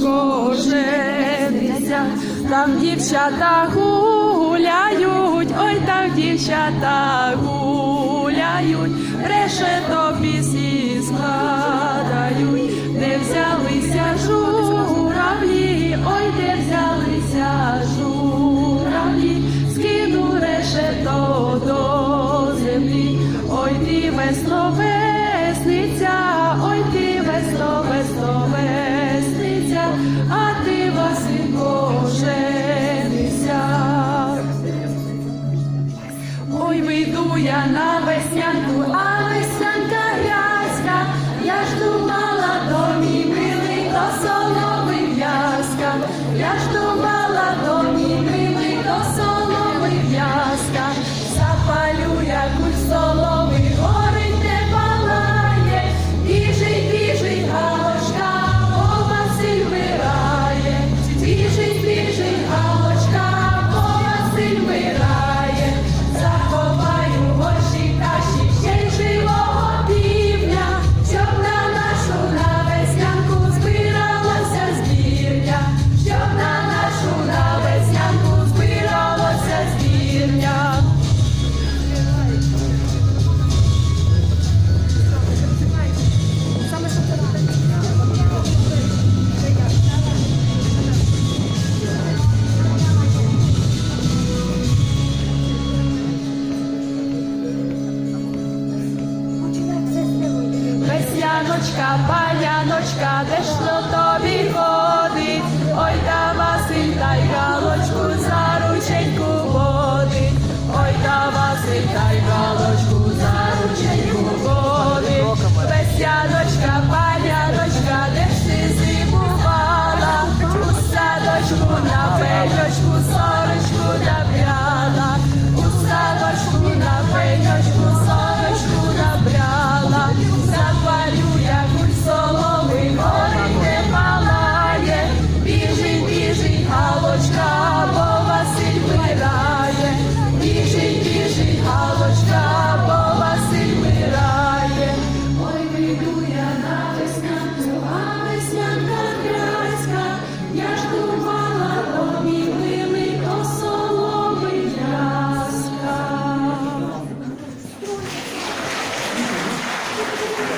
Василько жениться, там дівчата гуляють, ой, там дівчата гуляють, решето пісні складають, де взялися журавлі, ой, де взялися журавлі, скину решето до землі, ой, ти весно на веснянку, а веснянка грязька, я ж думала, домі, милий, то соломи в'язка, я ж думала, паяночка, паяночка, де ж то тобі ходить?